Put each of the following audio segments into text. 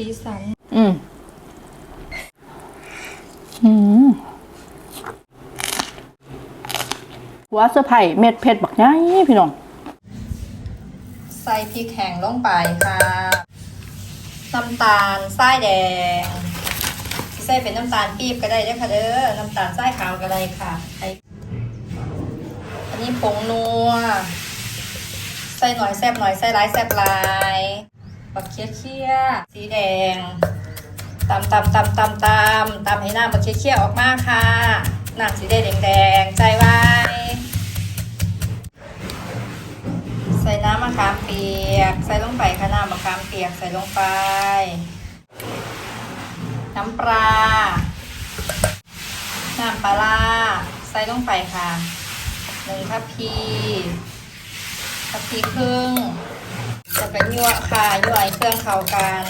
สีสัน อืมอืมหัวเสื้อไผ่เม็ดเผ็ดบักง่ายพี่น้อง ใส่พริกแห้งลงไปค่ะ น้ำตาลทรายแดงที่ใส่เป็นน้ำตาลปี๊บก็ได้เด้อค่ะเด้อ น้ำตาลทรายขาวก็ได้ค่ะไออันนี้ผงนัว ใส่หน่อยแซ่บหน่อย ใส่หลายแซ่บหลาย บักเคี้ยเคี้ยๆสีแดงตำตำตำตำตำตำให้น้ำบักเคี้ยเคี้ยๆออกมาค่ะน้ำสีแดงแดงใจไว้ใส่น้ำมะขามเปียก ใส่ลงไปค่ะน้ำมะขามเปียกใส่ลงไป น้ำปลาน้ำปลาร้าใส่ลงไปค่ะหนึ่งทัพพีทัพพีครึ่ง แล้วก็ยั่วค่ะยั่วเครื่องเข้ากัน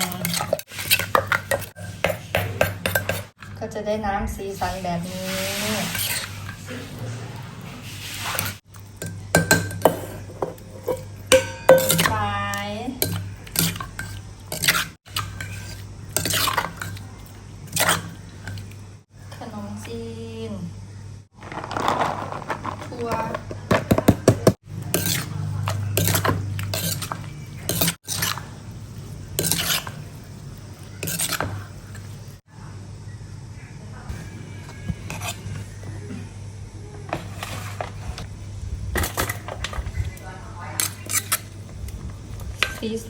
ก็จะได้น้ำสีสันแบบนี้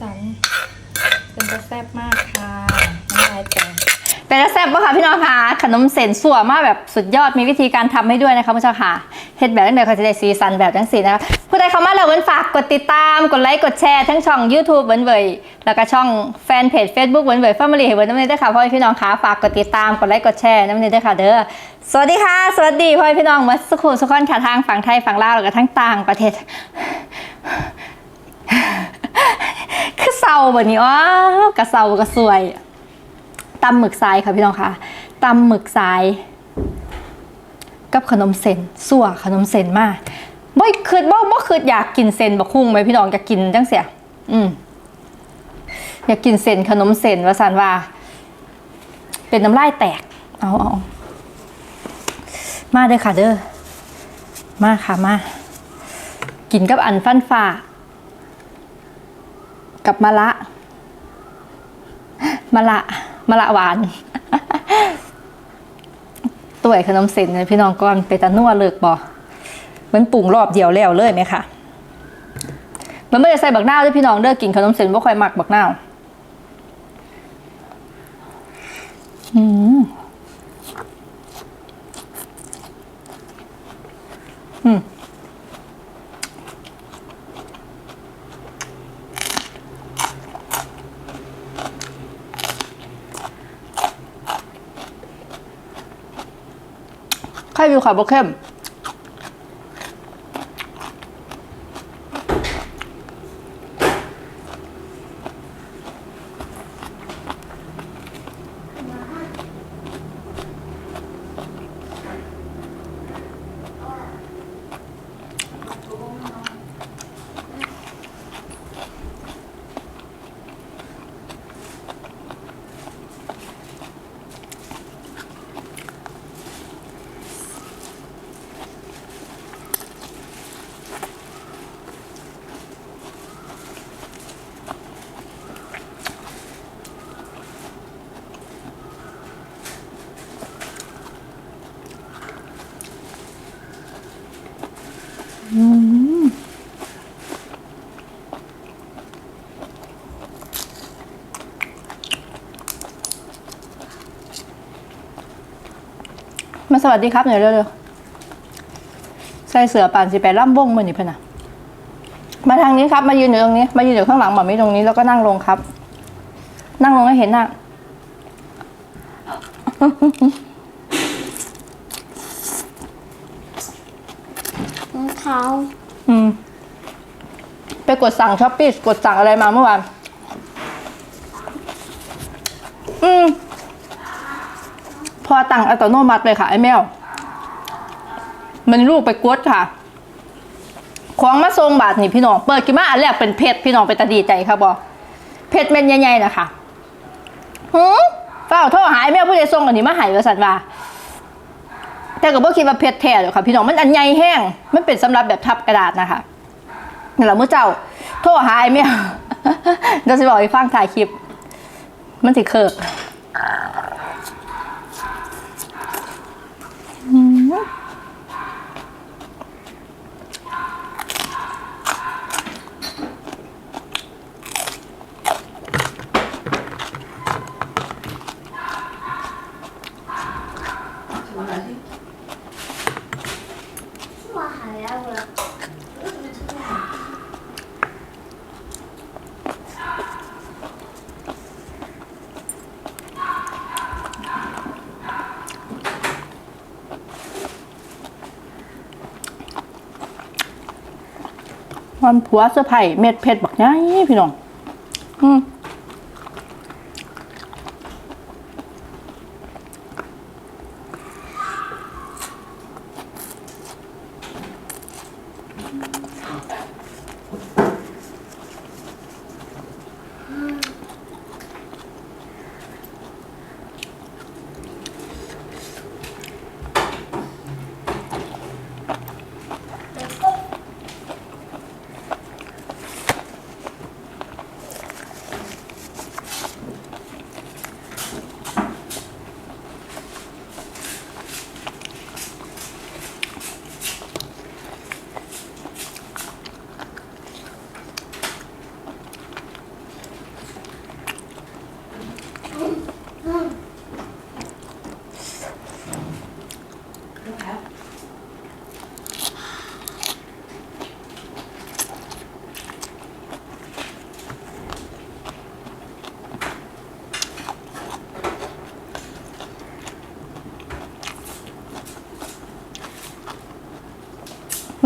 สีสันเป็นจะแซ่บมากค่ะน้ำลายแตกเป็นแซ่บปะคะพี่น้องคะขนมเส้นสัวมากแบบสุดยอดมีวิธีการทำให้ด้วยนะคะผู้ชมค่ะเฮ็ดแบบนั้นเดี๋ยวเขาจะได้สีสันแบบจังสีนะคะผู้ใดเข้ามาแล้วเว้นฝากกดติดตามกดไลค์กดแชร์ทั้งช่อง YouTube เว้นเวยแล้วก็ช่องแฟนเพจ Facebook เว้นเวย Family เว้นน้ำเนยด้วยค่ะพ่อพี่น้องคะฝากกดติดตามกดไลค์กดแชร์น้ำเนยด้วยค่ะเด้อสวัสดีค่ะ สวัสดีพ่อพี่น้องมาสุขุมสุขอนค่ะทางฝั่งไทยฝั่งลาวแล้วก็ทั้งต่างประเทศ แบบนี้ว้าวกระเศร้ากระสวยตำหมึกทรายค่ะพี่น้องค่ะตำหมึกทราย กับขนมเส้นสั่วขนมเส้นมากบ่คืดบ่บ่คืดอยากกินเส้นบะคุ้งไหมพี่น้องอยากกินจังเสียอืมอยากกินเส้นขนมเส้นว่าสันว่า เป็นน้ำลายแตก เอาเอามาเด้อค่ะเด้อมาค่ะมากินกับอันฟันฝ่า กับมะละมะละมะละหวานตัวไอ้ขนมเส้นเนี่ยพี่น้องก่อนไปตะนัวเลิกบ่มันปรุงรอบเดียวแล้วเลยไหมคะมันไม่ได้ใส่บักนาวด้วยพี่น้องเด้อกินขนมเส้นบ่ค่อยหมักบักนาวอืมอืม ไข่วิวค่ะบ่เข้ม สวัสดีครับหน่อยเร็วๆใส่เสือป่านสิไปร่ำวงมือนี่พะนะมาทางนี้ครับ มายืนอยู่ตรงนี้ มายืนอยู่ข้างหลังแบบนี้ตรงนี้แล้วก็นั่งลงครับ นั่งลงให้เห็นหน้ารองเท้าอืม ไปกดสั่งช้อปปี้กดสั่งอะไรมาเมื่อวาน อืมพ อตั้งอัตโนมัติเลยค่ะไอ้แมว มันลูกไปกดค่ะของมาทรงบาทนี่พี่น้อง เปิดกินมาอันแรกเป็นเพชรพี่น้องไปตาดีใจครับบอเพชรเม็ดใหญ่ๆนะคะหืมฝ้าโทรหายแม่ผู้ใดส่งอันนี้มาหายว่าสันว่าแต่ก็บ่คิดว่าเพชรแท้หรอกค่ะ พี่น้องมันอันใหญ่แห้ง มันเป็นสำหรับแบบทับกระดาษนะคะนี่แหละมื้อเจ้า โทรหาไอ้แม่เดี๋ยวสิบอกให้ฟังถ่ายคลิป มันสิเคิก อืม ว่าหายแล้วเลย วันผัวเสื้อไผ่เม็ดเพชรบักง่ายพี่น้อง อืม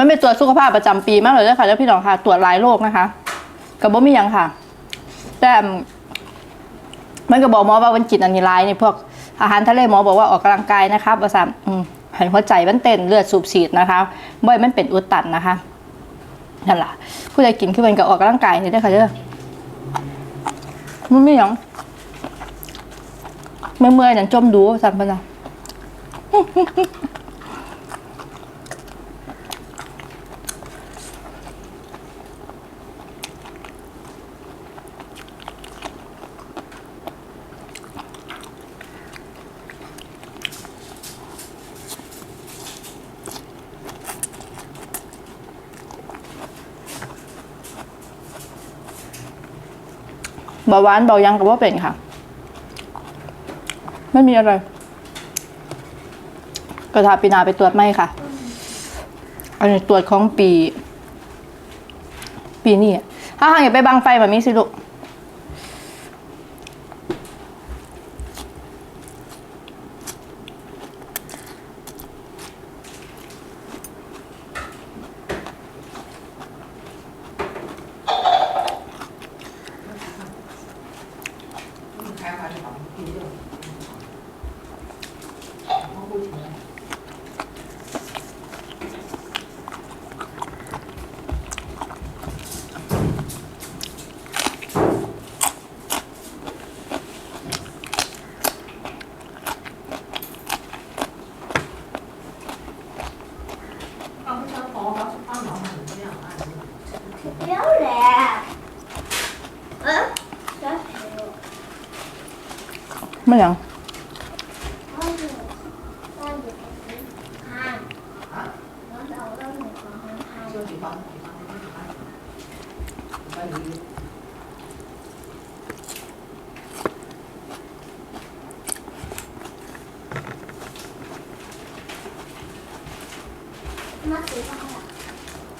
มันเป็นตรวจสุขภาพประจำปีมากเลยนะคะเจ้าพี่น้องค่ะ ตรวจหลายโรคนะคะกับบ่มีหยังค่ะ แต่มันก็บอกหมอว่าวันจิตอันนี้ร้ายนี่พวกอาหารทะเลหมอบอกว่าออกกำลังกายนะคะประสามอืมให้หัวใจมันเต้นเลือดสูบฉีดนะคะบ่อยมันเป็นอุดตันนะคะนั่นแหละผู้ใดกินขึ้นมันก็ออกกำลังกายนี่ได้อค่ะเด้อมันไม่หยังเมื่อยๆนั่นจมดูสั่นเพิ่นะาหวานเบายังกับว่าเป็นค่ะ ไม่มีอะไร กระทาปีนาไปตรวจไหมค่ะ อันนี้ตรวจของปี ปีนี้ถ้าหางอย่าไปบังไฟแบบนี้สิลูก เดี๋ยวแหละเอ๊ะเดี๋ยว ไม่ยังเอาอยู่เอาอยู่ตรงนี้ข้างแล้วเราต้องอยู่ตรงข้างมาสิค่ะ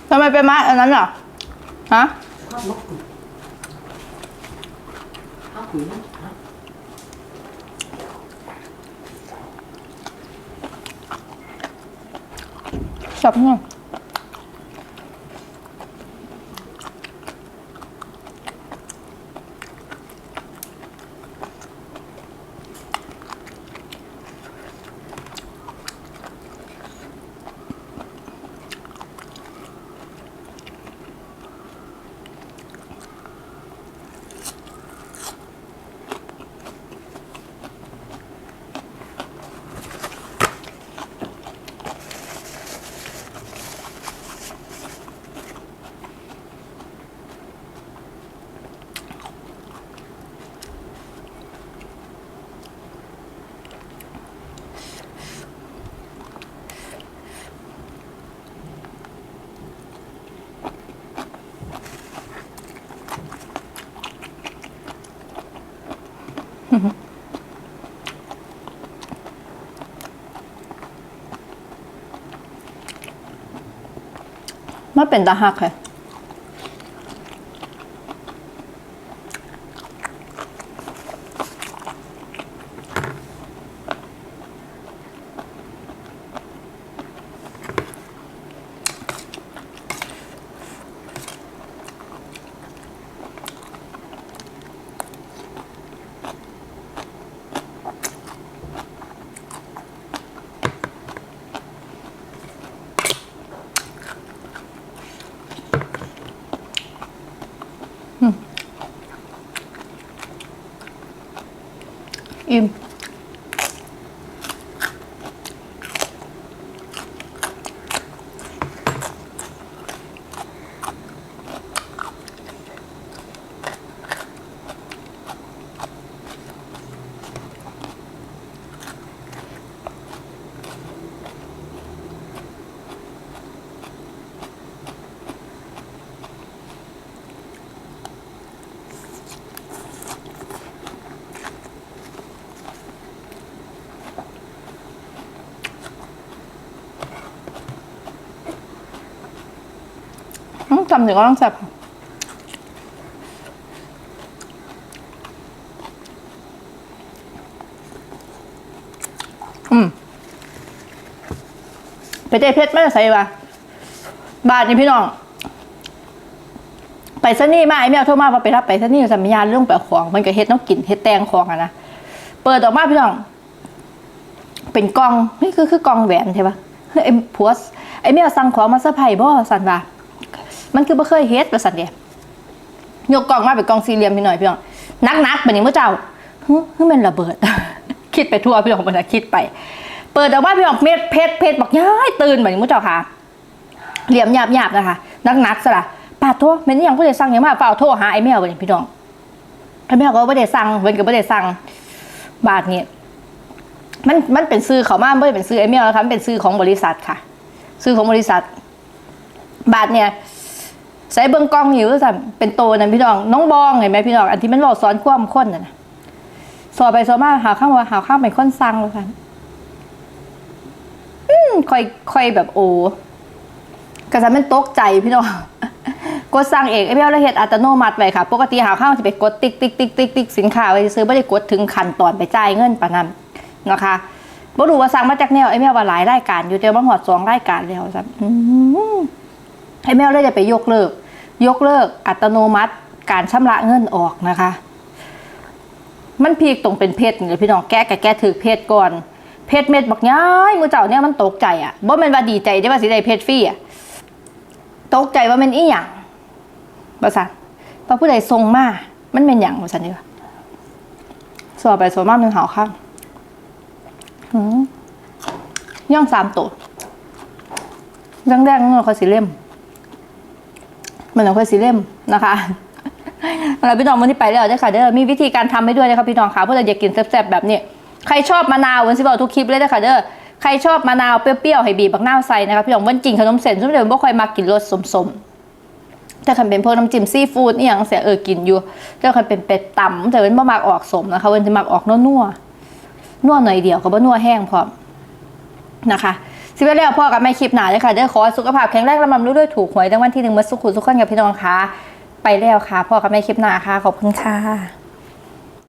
ทำไมไปมาอันนั้นอะ ฮะจับเงี้ย เป็นตาหักค่ะ จำถึงก็ต้องแซ่บค่ะอืมไปเตะเพชรไม่ใส่ปะบาทนี่พี่น้อง ไปซะนี่มาไอ้แมวโทรมาว่าไปรับไปซะนี่สัญญาณเรื่องแปลของ มันก็เฮ็ดน้องกินเฮ็ดแตงของอะนะ เปิดออกมาพี่น้อง เป็นกองนี่คือคือกองแหวนใช่ปะเฮ้ยไอ้ผัวไอ้แมวสั่งของมาเซอร์ไพรส์บ่สันว่า มันคือบ่เคยเฮ็ดว่าซั่นเด้ยยกกล่องมาเป็นกล่องสี่เหลี่ยมพี่หน่อยพี่น้องนักๆบัดนี้มื้อเจ้าฮึฮึมันระเบิด คิดไปทั่วพี่น้องบ่ได้คิดไป เปิดออกมาพี่น้องเม็ดเพชรเพชรบอกย้ายตื่นแบัดนี้เมื้อเจ้าค่ะเหลี่ยมหยาบๆนะคะนักๆซะล่ะปาดโทษแม่นอีหยังบ่ได้สั่งหยังมาเฝ้าโทรหาไอ้แมวบัดนี้พี่น้องไอ้แมวก็บ่ได้สั่งเพิ่นก็บ่ได้สั่งบาทนี้มันมันเป็นซื้อเขามาไม่ได้เป็นซื้อไอ้แมวนะคะมันเป็นซื้อของบริษัทค่ะ ซื้อของบริษัท บาทเนี่ย ใส่เบิ้งกล้องอยู่สั่นเป็นโตนะพี่น้องน้องบองเห็นไหมพี่น้องอันที่มันบอกซ้อนคว่ำข้นน่ะนะสอบไปสอบมาหาข้างว่าหาข้างเป็นคนสั่งเลยค่ะอืมค่อยค่อยแบบโอ้กระสันเป็นตกใจพี่น้องกดสั่งเองไอ้เบี้ยละเอียดอัตโนมัติไว้ค่ะ ปกติหาข้าวจะไปกดติ๊กติ๊กติ๊กติ๊กติ๊กสินค้าไว้ซื้อไม่ได้กดถึงขั้นตอนไปจ่ายเงินปะนั้นนะคะบ่รู้ว่าสั่งมาจากแนวไอ้แม่ว่าหลายรายการอยู่แต่บางหอดสองรายการแล้วจ้ะอืมให้แมวเลยจะไปยกเลิก ยกเลิกอัตโนมัติการชำระเงินออกนะคะ มันพีกตรงเป็นเพชรนี่พี่น้องแก้กับแก้ถือเพชรก่อนเพชรเม็ดบอกย้ายมือเจ้าเนี่ยมันตกใจอะบ่แม่นว่าดีใจได้ว่าสิได้เพชรฟรีอะตกใจว่ามันอีหยังว่าซั่นพอผู้ใดส่งมา มันเป็นหยังว่าซั่นเด้อสอบไปสอบมามันหาวข้างย่องสามตัวแดงๆมันค่อสีเล่ม มันค่อยสีเล่มนะคะแล้วพี่น้องวันที่ไปแล้วเด้ค่ะเด้อมีวิธีการทำให้ด้วยนะคะพี่น้องค่ะเพื่อเราอยากกินแซ่บๆแบบนี้ใครชอบมะนาววันสิบอกทุกคลิปเลยเด้อค่ะเด้อใครชอบมะนาวเปรี้ยวๆให้บีบบักนาใส่นะคะพี่น้องวันกินขนมเส้นซึ่งเดี๋ยวบ่ค่อยมากินรสสมๆแต่คันเป็นพวกน้ำจิ้มซีฟู้ดนี่ยังเสียเออกินอยู่แต่คันเป็นเป็ดต่ำแต่เว้นบ่มักออกสมนะคะเว้นจะมักออกนัวๆนัวหน่อยเดียวก็บ่นัวแห้งพร้อมนะคะ สิบเอ็ดแล้วพ่อกับแม่คลิปหนาเลยค่ะเด้อขอสุขภาพแข็งแรงลำลำรู้ด้วยถูกหวยรางวัลที่หนึ่งเมื่อสุขุสุขคนกับพี่น้องค่ะ ไปแล้วค่ะพ่อกับแม่คลิปหนาค่ะ ขอบคุณค่ะ